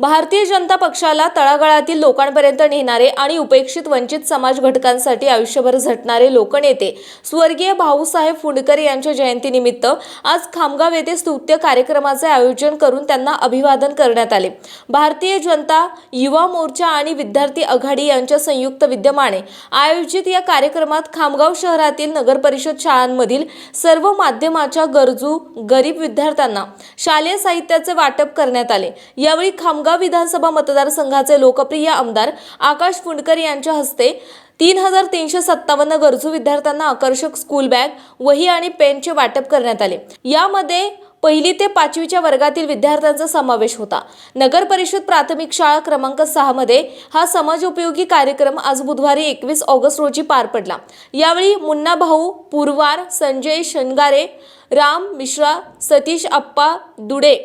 भारतीय जनता पक्षाला तळागाळातील लोकांपर्यंत नेणारे आणि उपेक्षित वंचित समाज घटकांसाठी आयुष्यभर झटणारे लोकनेते स्वर्गीय भाऊसाहेब फुंडकर यांच्या जयंतीनिमित्त आज खामगाव येथे स्तुत्य कार्यक्रमाचे आयोजन करून त्यांना अभिवादन करण्यात आले. भारतीय जनता युवा मोर्चा आणि विद्यार्थी आघाडी यांच्या संयुक्त विद्यमाने आयोजित या कार्यक्रमात खामगाव शहरातील नगरपरिषद शाळांमधील सर्व माध्यमाच्या गरजू गरीब विद्यार्थ्यांना शालेय साहित्याचे वाटप करण्यात आले. यावेळी खामगाव विधानसभा मतदारसंघाचे लोकप्रिय आमदार आकाश फुंडकर यांच्या हस्ते तीन हजार तीनशे सत्तावन्न गरजू विद्यार्थ्यांना आकर्षक स्कूल बॅग वही आणि पेनचे वाटप करण्यात आले. यामध्ये पहिली ते पाचवीच्या वर्गातील विद्यार्थ्यांचा समावेश होता. नगर परिषद प्राथमिक शाळा क्रमांक सहा मध्ये हा समाजोपयोगी कार्यक्रम आज बुधवारी एकवीस ऑगस्ट रोजी पार पडला. यावेळी मुन्ना भाऊ पुरवार संजय शनगारे राम मिश्रा सतीश अप्पा दुडे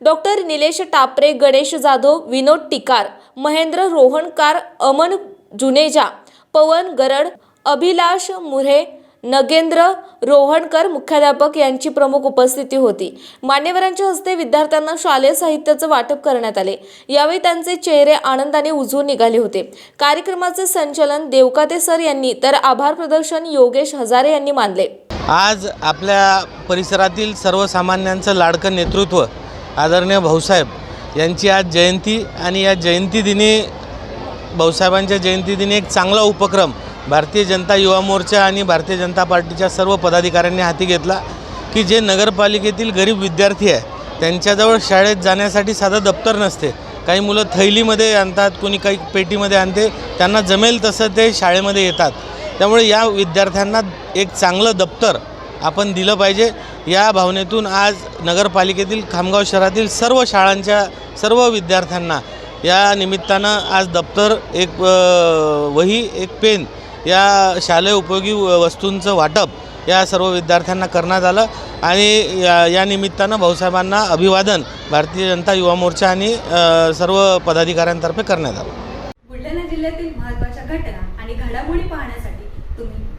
डॉक्टर निलेश टापरे गणेश जाधव विनोद टिकार महेंद्र रोहणकार अमन जुनेजा पवन गरड अभिलाष मुरे नगेंद्र रोहणकर मुख्याध्यापक यांची प्रमुख उपस्थिती होती. मान्यवरांच्या हस्ते विद्यार्थ्यांना शालेय साहित्याचं वाटप करण्यात आले. यावेळी त्यांचे चेहरे आनंदाने उजवून निघाले होते. कार्यक्रमाचे संचलन देवकाते सर यांनी तर आभार प्रदर्शन योगेश हजारे यांनी मानले. आज आपल्या परिसरातील सर्वसामान्यांचं लाडकं नेतृत्व आदरणीय भाऊसाहेब यांची आज जयंती आणि या जयंतीदिनी भाऊसाहेबांच्या जयंतीदिनी एक चांगला उपक्रम भारतीय जनता युवा मोर्चा आणि भारतीय जनता पार्टीच्या सर्व पदाधिकाऱ्यांनी हाती घेतला की जे नगरपालिकेतील गरीब विद्यार्थी आहे त्यांच्याजवळ शाळेत जाण्यासाठी साधं दप्तर नसते. काही मुलं थैलीमध्ये आणतात कोणी काही पेटीमध्ये आणते त्यांना जमेल तसं ते शाळेमध्ये येतात. त्यामुळे या विद्यार्थ्यांना एक चांगलं दप्तर आपण दिलं पाहिजे. या भावनेतून आज नगरपालिकेतील खामगाव शहरातील सर्व शाळांच्या सर्व विद्यार्थ्यांना या निमित्तानं आज दप्तर एक वही एक पेन या शालेय उपयोगी व- वस्तूंचं वाटप या सर्व विद्यार्थ्यांना करण्यात आलं आणि या या निमित्तानं भाऊसाहेबांना अभिवादन भारतीय जनता युवा मोर्चा आणि सर्व पदाधिकाऱ्यांतर्फे करण्यात आलं. बुलढाणा जिल्ह्यातील महत्त्वाच्या घटना आणि घडामोडी पाहण्यासाठी